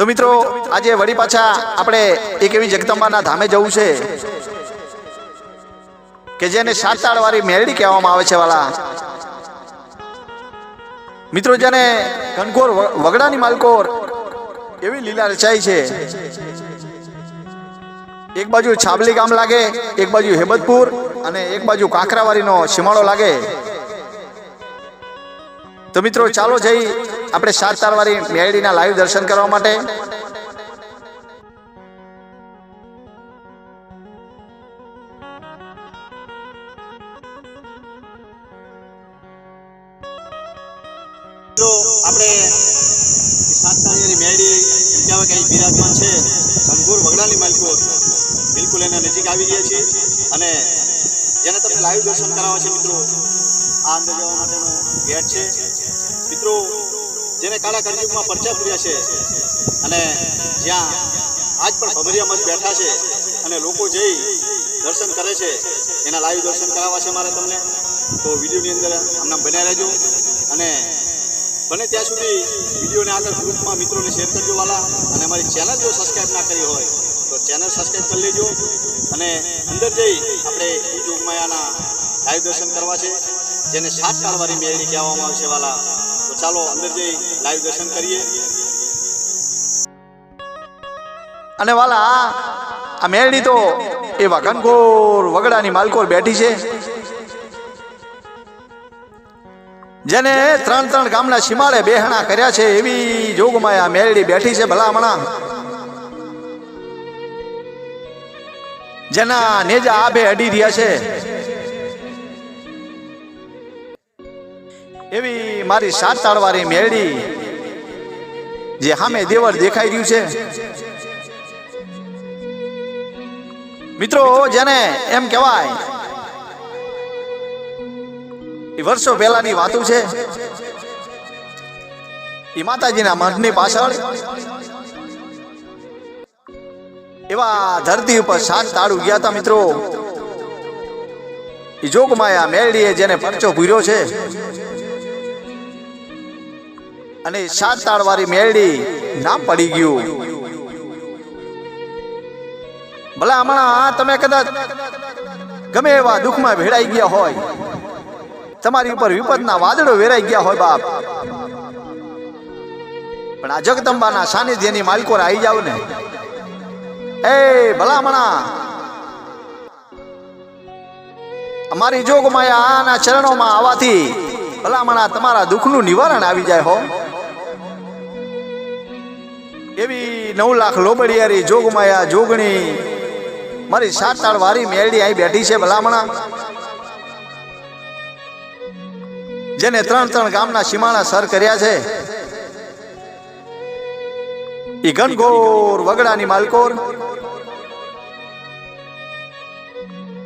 તો મિત્રો, આજે વળી પાછા આપણે એક એવી જગદંબાના ધામે જવું છે કે જેને સાતાળ વાળી મેરડી કહેવામાં આવે છે વાલા. મિત્રો, જેને કનકોર વગડાની માલકોર એવી લીલા રચાઈ છે. એક બાજુ છાબલી ગામ લાગે, એક બાજુ હેબતપુર અને એક બાજુ કાંકરાવાડીનો સીમાડો લાગે. તો મિત્રો ચાલો જઈ આપણે સાત તારવાળી મેળીના લાઈવ દર્શન કરવા માટે. તો આપણે સાત તાળીયાની મેળી એમ કહેવાય કે અહીં બિરાજમાન છે. ઘનઘોર વગડાની માલકો બિલકુલ એના નજીક આવી ગયા છે અને જેને તમને લાઈવ દર્શન કરાવવા છે મિત્રો આ અંદર જવા માટેનો ગેટ છે. મિત્રો, જેને કાળા કળયુગમાં પરચા પૂર્યા છે અને જ્યાં આજ પણ ભભરિયામાં જ બેઠા છે અને લોકો જઈ દર્શન કરે છે, એના લાઈવ દર્શન કરાવવા છે મારે તમને. તો વિડીયોની અંદર આમનામ બન્યા રહેજો અને બને ત્યાં સુધી વિડીયોને આગળ ગ્રુપમાં મિત્રોને શેર કરજો વાલા. અને અમારી ચેનલ જો સબસ્ક્રાઈબ ના કરી હોય, તો ચેનલ સબસ્ક્રાઈબ કરી લેજો. અને અંદર જઈ આપણે એ આના લાઈવ દર્શન કરવા છે, જેને સાત કાળવાળી મેળવી કહેવામાં આવે છે વાલા. તો ચાલો અંદર જઈ લાઈવ દર્શન કરીએ. અને વાલા, આ- મેરડી તો એ વગનકોર વગડાની માલકોર બેઠી છે. જેને ત્રણ ત્રણ ગામના સીમાડે બેહણા કર્યા છે એવી જોગમાં આ મેરડી બેઠી છે ભલામણા. જેના નેજા આભે અડી રહ્યા છે. એવી મારી સાત તાળવાળી મેરડી જે સામે દેવળ દેખાઈ રહ્યું છે. મિત્રો, જેને એમ કહેવાય, એ વર્ષો પહેલાની વાતો છે. એ માતાજીના મઠની પાછળ એવા ધરતી ઉપર સાત તાળું ગયા હતા મિત્રો. જોગમાયા મેળીએ જેને પરચો પૂર્યો છે. અને સાત તાળવાળી મેરડી નામ પડી ગયું. ભલા હમણાં તમે કદાચ ગમે એવા દુઃખમાં ભેળાઈ ગયા હોય, તમારી ઉપર વિપદના વાદળો વેરાઈ ગયા હોય બાપ. પણ આ જગદંબાના સાનિધ્યની માલિકો આવી જાવ ને. એ ભલામણા અમારી જોગમાયા આના ચરણોમાં આવવાથી ભલામણા તમારા દુઃખનું નિવારણ આવી જાય હો. એવી નવ લાખ લોબડિયારી જોગમાયા જોગણી. મારી સાત તાળ વારી મેરડી અહીં બેઠી છે ભલામણા. જેને ત્રણ ત્રણ ગામના સીમાણા સર કર્યા છે. ઈ ઘનઘોર વગડાની માલકોર.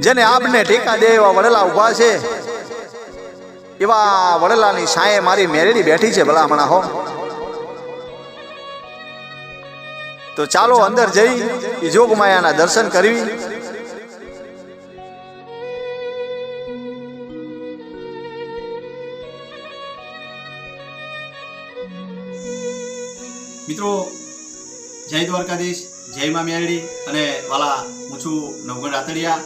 જેને આપને ટેકા દે એવા વડલા ઊભા છે. એવા વડલાની સાયે મારી મેરડી બેઠી છે ભલામણા હો. તો ચાલો અંદર જઈ જોગમાયાના દર્શન કરવી. મિત્રો, જય દ્વારકાધીશ, જય મા મેરડી અને વાલા હું છું નવગણ રાતડિયા.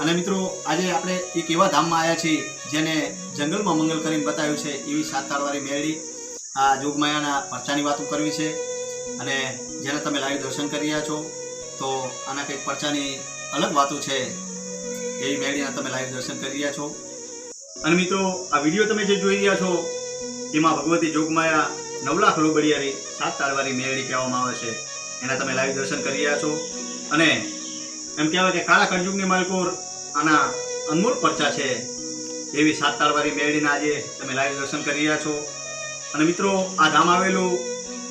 અને મિત્રો, આજે આપણે એક એવા ધામમાં આવ્યા છીએ જેને જંગલમાં મંગલ કરીને બતાવ્યું છે એવી સાત તાળવાળી મેરડી આ જોગમાયાના પરચાની વાતો કરવી છે. અને જેને તમે લાઈવ દર્શન કરી રહ્યા છો, તો આના કંઈક પરચાની અલગ વાતો છે એવી મેળીના તમે લાઈવ દર્શન કરી રહ્યા છો. અને મિત્રો, આ વીડિયો તમે જે જોઈ રહ્યા છો, એમાં ભગવતી જોગમાયા નવ લાખ લોબડિયારી સાત તાળવાળી મેળડી કહેવામાં આવે છે. એના તમે લાઈવ દર્શન કરી રહ્યા છો. અને એમ કહેવાય કે કાળા કળયુગની માલકોર આના અનમોલ પરચા છે. એવી સાત તાળવાળી મેળડીના આજે તમે લાઈવ દર્શન કરી રહ્યા છો. અને મિત્રો, આ ધામ આવેલું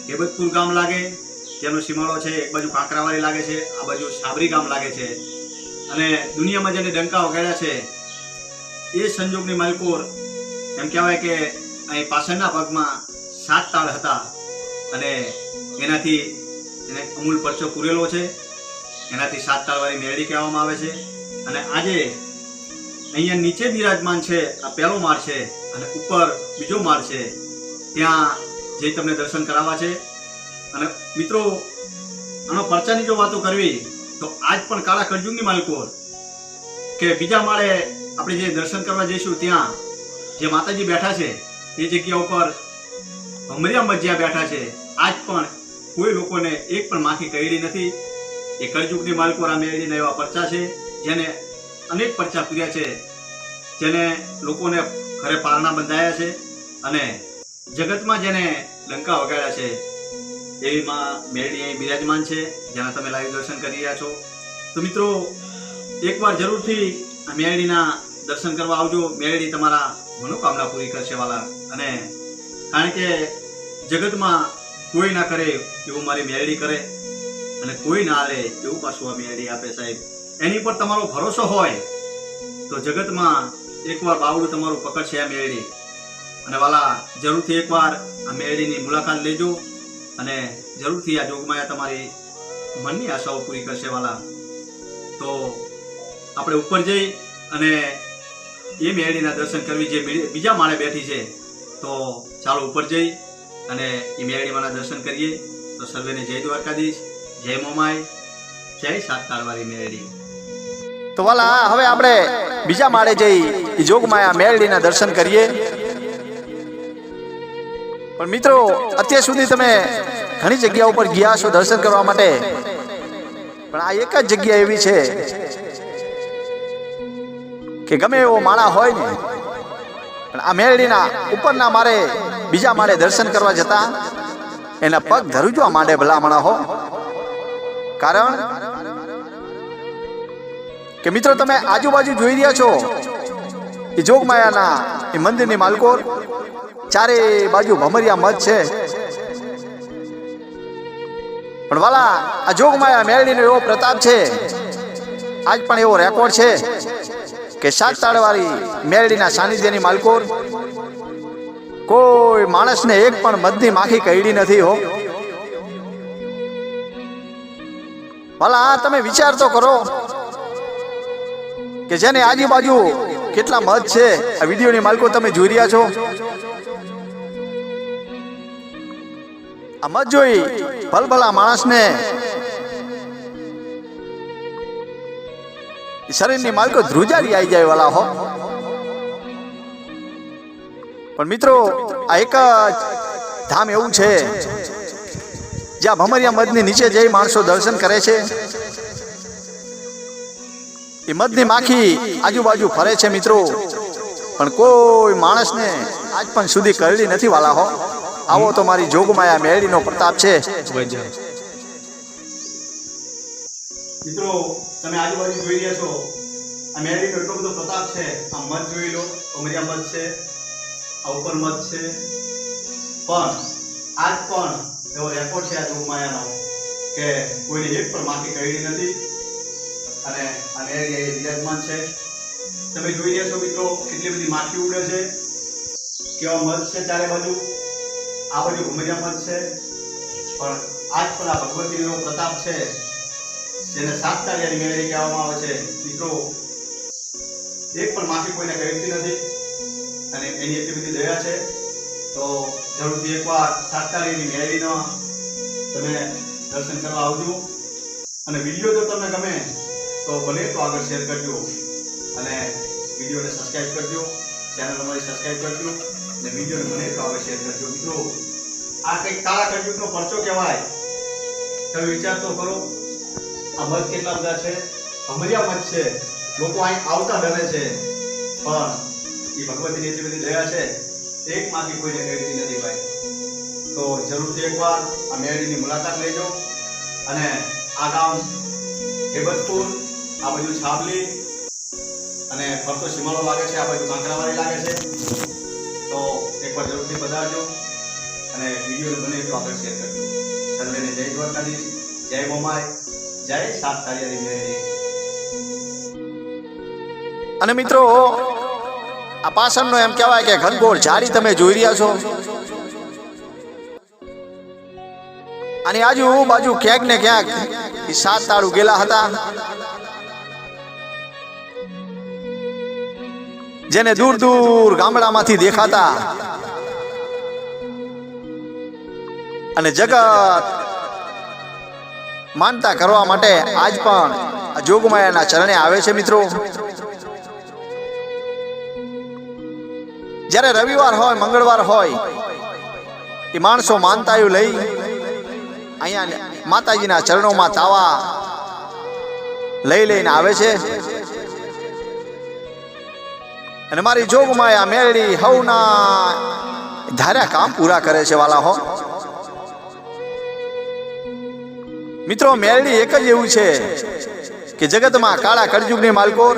હેબતપુર ગામ લાગે. જેનો સીમાડો છે, એક બાજુ કાંકરાવાળી લાગે છે, આ બાજુ સાબરી ગામ લાગે છે. અને દુનિયામાં જેને ડંકા વગાડ્યા છે, એ સંજોગની માલકોર એમ કહેવાય કે અહીં પાછળના ભાગમાં સાત તાળ હતા અને એનાથી એને અમૂલ પરચો પૂરેલો છે. એનાથી સાત તાળવાળી મેરડી કહેવામાં આવે છે. અને આજે અહીંયા નીચે બિરાજમાન છે, આ પહેલો માળ છે અને ઉપર બીજો માળ છે. ત્યાં જે તમને દર્શન કરાવવા છે. અને મિત્રો, આનો પરચાની જો વાતો કરવી, તો આજ પણ કાળા કળજુગની માલકોર કે બીજા માળે આપણે જે દર્શન કરવા જઈશું ત્યાં, જે માતાજી બેઠા છે, એ જગ્યા ઉપર ભમરિયા મજ્યા બેઠા છે. આજ પણ કોઈ લોકોને એક પણ માખી કઈડી નથી. એ કળજુગની માલિકો મેળવીને એવા પરચા છે, જેને અનેક પરચા પૂર્યા છે, જેને લોકોને ઘરે પારણા બંધાયા છે અને જગતમાં જેને લંકા વગાડ્યા છે એવી માં અહીં બિરાજમાન છે, જેના તમે લાઈવ દર્શન કરી રહ્યા છો. તો મિત્રો, એકવાર જરૂરથી આ મેરડીના દર્શન કરવા આવજો. મેરડી તમારા મનોકામના પૂરી કરશે વાલા. અને કારણ કે જગતમાં કોઈ ના કરે એવું મારી મેરડી કરે, અને કોઈ ના આવે એવું પાછું આ મેરડી આપે સાહેબ. એની પર તમારો ભરોસો હોય, તો જગતમાં એકવાર બાવડું તમારું પકડશે આ મેરડી અને વાલા, જરૂરથી એકવાર આ મેરડીની મુલાકાત લેજો. અને જરૂરથી આ જોગમાયા તમારી મનની આશાઓ પૂરી કરશે વાલા. તો આપણે ઉપર જઈ અને એ મેળીના દર્શન કરવી જે બીજા માળે બેઠી છે, તો ચાલો ઉપર જઈ અને એ મેળીમાંના દર્શન કરીએ. તો સર્વેને જય દ્વારકાધીશ, જય મોમાય જય સાત તાળવાળી મેળી તો વાલા, હવે આપણે બીજા માળે જઈ જોગમાયા મેળડીના દર્શન કરીએ. પણ મિત્રો, અત્યાર સુધી તમે ઘણી જગ્યા ઉપર ગયા છો દર્શન કરવા માટે. પણ આ એક જ જગ્યા એવી છે કે ગમે એવો માળા હોય ને, પણ આ મેળડીના ઉપરના મારે બીજા માળે દર્શન કરવા જતા, એના પગ ધરુજવા માંડે ભલામણા હો કારણ કે મિત્રો, તમે આજુબાજુ જોઈ રહ્યા છો એ જોગમાયાના એ મંદિરની માલકો ચારે બાજુ ભમરિયા મત છે. પણ વાલા, આ જોગમાયા મેળવીનો એવો પ્રતાપ છે. આજ પણ એવો રેકોર્ડ છે કે સાત તાળવાળી મેળડીના સાનિધ્યની માલકોર કોઈ માણસને એક પણ મધની માખી કઈડી નથી હો. ભલા તમે વિચાર તો કરો કે જેને આજુબાજુ કેટલા મધ છે? આ વિડીયોની માલકો તમે જોઈ રહ્યા છો. આ મત જોઈ ભલભલા માણસને શરીરની માલકો ધ્રુજારી આવી જાય વાલા હો. પણ મિત્રો, આ એક જ ધામ એવું છે, જ્યાં ભમરિયા મધની નીચે જઈ માણસો દર્શન કરે છે. એ મધની માખી આજુબાજુ ફરે છે મિત્રો. પણ કોઈ માણસને આજ પણ સુધી કરડી નથી વાલા હો. આવો તો મારી જોગમાયા મેળીનો પ્રતાપ છે. મિત્રો, તમે આજુબાજુ જોઈ રહ્યા છો. આ મેળીનો એટલો બધો પ્રતાપ છે. આ મધ જોઈ લો, અમરિયા મધ છે, આ ઉપર મધ છે. પણ આજ પણ એવો રેકોર્ડ છે આ જોગમાયાનો કે કોઈને એક પણ માખી કરડી નથી. અને મેરડી અહીં બિરાજમાન છે. તમે જોઈ રહ્યા છો મિત્રો, કેટલી બધી માખી ઉડે છે. કેવા મધ છે ચારે બાજુ. આ બાજુ ઘુમરિયા મધ છે. પણ આજ પણ આ ભગવતીનો પ્રતાપ છે, જેને સાત તાળિયાની મેળવી કહેવામાં આવે છે. મિત્રો, એક પણ માખી કોઈને કહેતી નથી અને એની એટલી બધી દયા છે. તો જરૂરથી એકવાર સાત તાળીની મેળવીનો તમે દર્શન કરવા આવજો. અને વીડિયો જો તમને ગમે તો ભલે તો આગળ શેર કરજો અને વિડીયોને સબસ્ક્રાઈબ કરજો ચેનલ અમારી સબસ્ક્રાઇબ કરજો અને વિડીયોને મને તો આગળ શેર કરજો. મિત્રો, આ કંઈક કાળા કળયુગનો પરચો કહેવાય. તમે વિચાર તો કરો, આ મધ કેટલા બધા છે? અમરિયા મધ છે. લોકો અહીં આવતા ડરે છે. પણ એ ભગવતીની એટલી બધી દયા છે, એક માંથી કોઈને કહેતી નથી ભાઈ. તો જરૂરથી એકવાર આ મેળીની મુલાકાત લેજો અને આ ગામ હેબતપુર આ બાજુ છાબલી અને ફરતો શિમાળો લાગે છે, આ બાજુ કાંકરાવાળી લાગે છે. તો એકવાર જરૂરથી પધારજો અને વીડિયો બને તો આગળ શેર કરજો. સર્વેને જય દ્વારકાધીશ, જય મોમાય જય સાત તારી અને મિત્રો, આ પાસણનો એમ કહેવાય કે ઘનઘોર ઝાડી તમે જોઈ રહ્યા છો. અને આજુબાજુ ક્યાંક ને ક્યાંક સાત તાળું ગેલા હતા. જેને દૂર દૂર ગામડામાંથી દેખાતા. અને જગત માનતા કરવા માટે આજ પણ જોગમાયાના ચરણે આવે છે મિત્રો. જ્યારે રવિવાર હોય, મંગળવાર હોય, એ માણસો માનતાયું લઈ અહીંયા માતાજીના ચરણોમાં તાવા લઈ લઈને આવે છે. અને મારી જોગમાયા મેળડી હવના ધાર્યા કામ પૂરા કરે છે વાલા હો. મિત્રો મેળડી એક જ એવું છે કે જગતમાં કાળા કળજુગની માલકોર,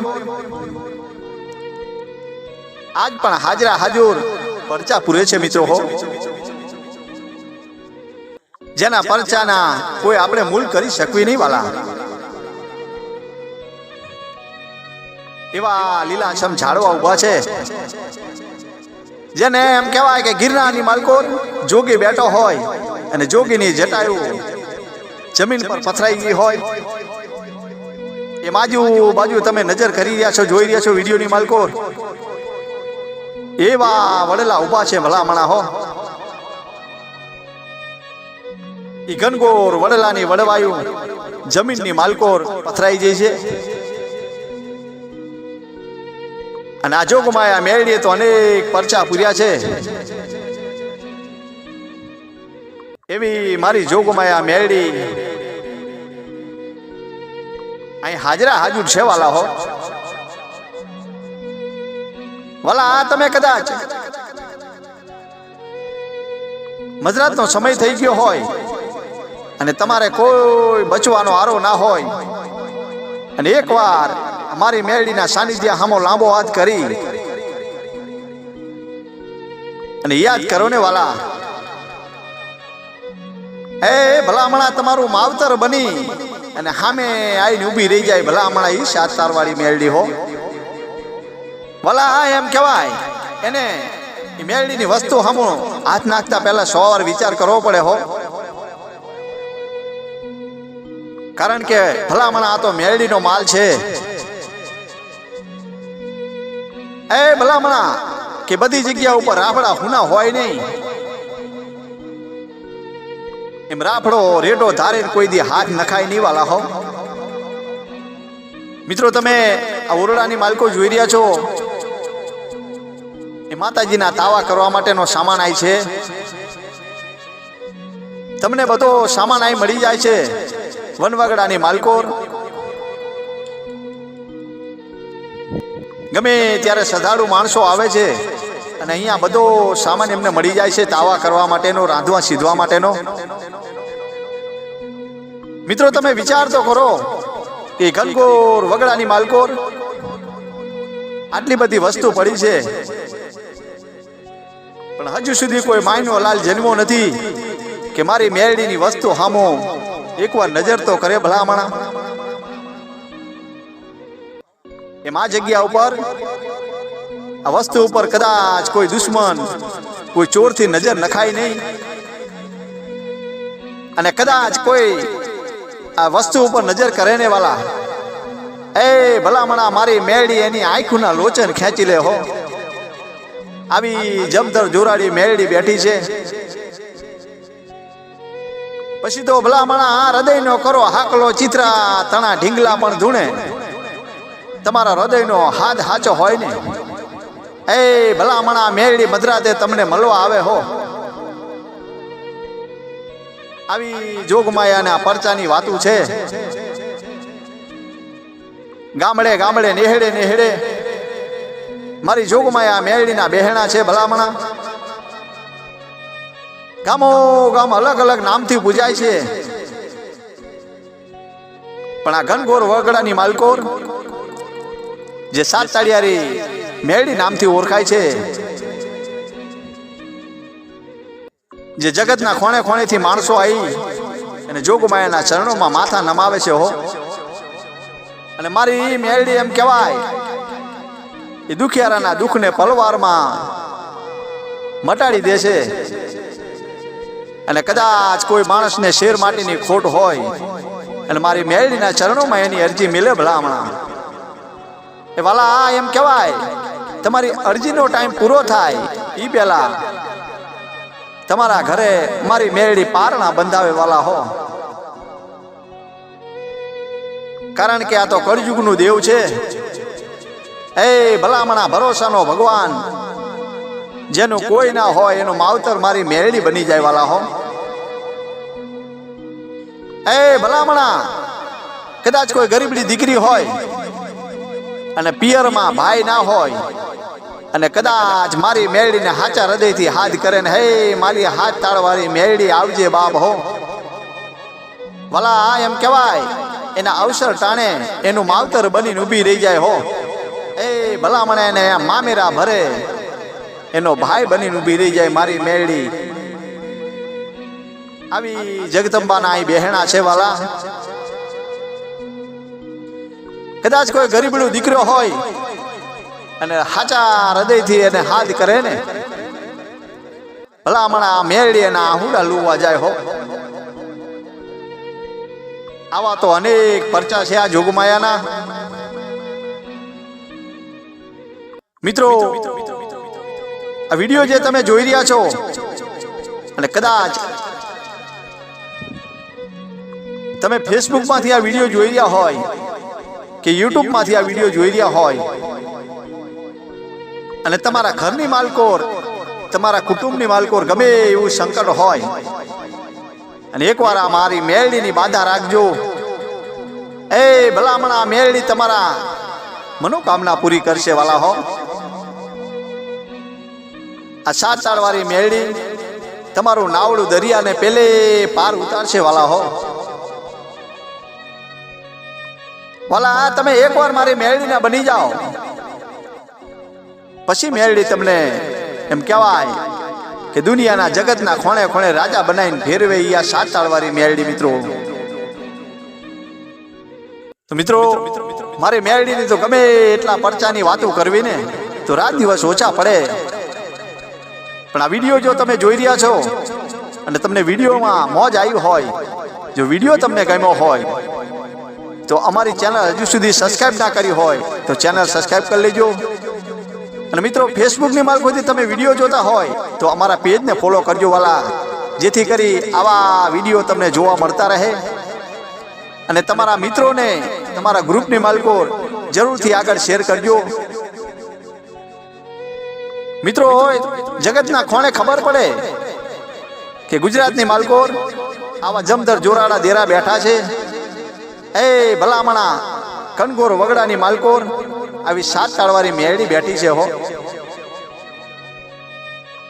આજ પણ હાજરા હાજુર પરચા પૂરે છે મિત્રો હો. જેના પરચાના કોઈ આપણે મૂલ કરી શકવી નહીં વાલા. એવા લીલાછમ ઝાડવા ઊભા છે. જેને એમ કહેવાય કે ગિરનારની માલકોર જોગી બેઠો હોય અને જોગીની જટાયું જમીન પર પથરાઈ ગઈ હોય. એ બાજુ બાજુ તમે નજર કરી રહ્યા છો, જોઈ રહ્યા છો વિડીયોની માલકોર એવા વડેલા ઊભા છે ભલામણા હો. ઈ ઘનઘોર વડલાની વડવાયું જમીનની માલકોર પથરાઈ જાય છે. અને આ મેળીએ તો અનેક પરચા પૂર્યા છે. એવી મારી જોગમાયા મેળી અહીં હાજરા હાજર છે વાલા હો. વાલા, આ તમે કદાચ મજરાતનો સમય થઈ ગયો હોય અને તમારે કોઈ બચવાનો આરો ના હોય. અને એકવાર મારી મેળડીના સાનિધ્ય હામો લાંબો હાથ કરી. અને યાદ કરો ને વાલા. એ ભલામણા તમારું માવતર બની. અને સામે આવીને ઊભી રહી જાય ભલામણા ઈ સાત તારવાળી મેળડી હો. ભલા હા એમ કહેવાય. એને મેળડીની વસ્તુ હમો હાથ નાખતા પહેલા સો વાર વિચાર કરવો પડે હો. કારણ કે ભલામણા આ તો મેળડીનો માલ છે. એ ભલામણા કે બધી જગ્યા ઉપર રાફડા હુના હોય નહીં. એમ રાફડો રેડો ધારે કોઈ દી હાથ નખાય નહીં વાલા હો. મિત્રો, તમે આ ઓરડાની માલકો જોઈ રહ્યા છો? એ માતાજીના તાવા કરવા માટેનો સામાન આય છે. તમને બધો સામાન આય મળી જાય છે. વનવાગડાની માલકોર ગમે ત્યારે શ્રદ્ધાળુ માણસો આવે છે અને અહીંયા બધો સામાન એમને મળી જાય છે તાવા કરવા માટેનો, રાંધવા સીધવા માટેનો. મિત્રો, તમે વિચાર તો કરો કે ઘનઘોર વગડાની માલકોર આટલી બધી વસ્તુ પડી છે. પણ હજુ સુધી કોઈ માયનો લાલ જન્મો નથી કે મારી મેરડીની વસ્તુ હામો એકવાર નજર તો કરે ભલામણા. એમ આ જગ્યા ઉપર, આ વસ્તુ ઉપર કદાચ કોઈ દુશ્મન, કોઈ ચોરથી નજર નખાય નહીં. અને કદાચ કોઈ આ વસ્તુ ઉપર નજર કરે ને વાલા, એ ભલામણા, મારી મેળી એની આંખોના લોચન ખેંચી લે હો. આવી જમદર જોરાડી મેળી બેઠી છે. પછી તો ભલામણા, આ હૃદયનો કરો હાકલો ચિત્રા, તણા ઢીંગલા પણ ધૂણે. તમારા હૃદયનો હાથ હાચો હોય ને એ ભલામણા મેરડી મધરાતે તમને મળવા આવે હો. આવી જોગમાયાના પરચાની વાતું છે. ગામડે ગામડે નેહડે નેહડે મારી જોગમાયા મેરડીના બહેણા છે ભલામણા. ગામો ગામ અલગ અલગ નામથી પૂજાય છે. પણ આ ઘનઘોર વગડાની માલકોર જે સાત તાળિયારી મેળી નામથી ઓળખાય છે. જે જગતના ખોણે ખોણેથી માણસો આવી અને જોગમાયાના ચરણોમાં માથા નમાવે છે, હો. અને મારી મેળડી એમ કહેવાય એ દુખિયારાના દુઃખને પલવારમાં મટાડી દે છે. અને કદાચ કોઈ માણસને શેર માટીની ખોટ હોય, અને મારી મેળડીના ચરણોમાં એની અરજી મિલે ભલામણા. એ વાલા, આ એમ કહેવાય, તમારી અરજીનો ટાઈમ પૂરો થાય એ પહેલા તમારા ઘરે મારી મેરડી પારણા બંધાવે વાલા હો. કારણ કે આ તો કળયુગનું દેવ છે. એ ભલામણા ભરોસાનો ભગવાન, જેનું કોઈ ના હોય, એનું માવતર મારી મેરડી બની જાય વાલા હો. એ ભલામણા, કદાચ કોઈ ગરીબડી દીકરી હોય અને પિયરમાં ભાઈ ના હોય. અને કદાચ મારી મેળીને હાચા હૃદયથી હાથ કરે ને, હે, મારી હાથ તાળવાળી મેળી આવજે બાપ હો. ભલા એમ કહેવાય, એના અવસર ટાણે એનું માવતર બનીને ઊભી રહી જાય હો. એ ભલામણે એને મામેરા ભરે એનો ભાઈ બનીને ઊભી રહી જાય મારી મેળી આવી જગદંબાના અહીં બહેણા છે વાલા. કદાચ કોઈ ગરીબડું દીકરો હોય અને હાચા હૃદયથી એને હાથ કરે ને, ભલામણા મેરડી એના હુડા લુવા જાય હો. આવા તો અનેક પરચા છે આ જોગમાયાના. મિત્રો, આ વીડિયો જે તમે જોઈ રહ્યા છો, અને કદાચ તમે ફેસબુકમાંથી આ વીડિયો જોઈ રહ્યા હોય કે યુટ્યુબમાંથી આ વીડિયો જોઈ રહ્યા હોય. અને તમારા ઘરની માલકોર, તમારા કુટુંબની માલકોર ગમે એવું સંકટ હોય. અને એકવાર આ મારી મેળડીની બાધા રાખજો. એ ભલામણા મેળડી તમારા મનોકામના પૂરી કરશે વાલા હો. આ સાત સાડવાળી મેળડી તમારું નાવડું દરિયાને પેલે પાર ઉતારશે વાલા હો. વાલા તમે એકવાર મારી મેળડીના બની જાઓ. પછી મેળડી તમને એમ કહેવાય કે દુનિયાના જગતના ખોણે ખોણે રાજા બનાવીને ફેરવે એ આ સાત તાળવાળી મેરડી મિત્રો. તો મિત્રો, મારી મેળડીની તો ગમે એટલા પરચાની વાતો કરવી ને, તો રાત દિવસ ઓછા પડે. પણ આ વીડિયો જો તમે જોઈ રહ્યા છો, અને તમને વિડીયોમાં મોજ આવી હોય, જો વીડિયો તમને ગમ્યો હોય તો અમારી ચેનલ હજુ સુધી સબસ્ક્રાઇબ ના કરી હોય તો ચેનલ સબસ્ક્રાઇબ કરી લેજો. અને મિત્રો ફેસબુકની મારફતે તમે વીડિયો જોતા હોય તો અમારા પેજને ફોલો કરજો વાલા. જેથી કરી આવા વીડિયો તમને જોવા મળતા રહે. અને તમારા મિત્રોને, તમારા ગ્રુપની માલકો જરૂરથી આગળ શેર કરજો. મિત્રો હોય જગતના ખોણે ખબર પડે કે ગુજરાતની માલકોર આવા જમદર જોરાડા દેરા બેઠા છે. એ ભલામણા કનગોર વગડાની માલકોર, આવી સાત તાળવાળી મેળડી બેઠી છે હો.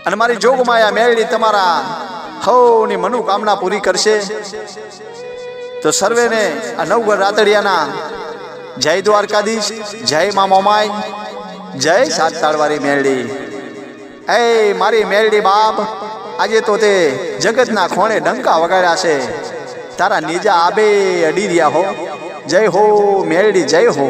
અને મારી જોગમાયા મેળડી તમારા હવની મનોકામના પૂરી કરશે. તો સર્વેને આ નવગર રાતડિયાના જય દ્વારકાધીશ, જય મા મોમાઈ, જય સાત તાળવાળી મેળડી એ મારી મેળડી બાપ, આજે તો તે જગતના ખોણે ડંકા વગાડ્યા છે. તારા નેજા આબે અડી રહ્યા હો. જય હો મેરડી જય હો.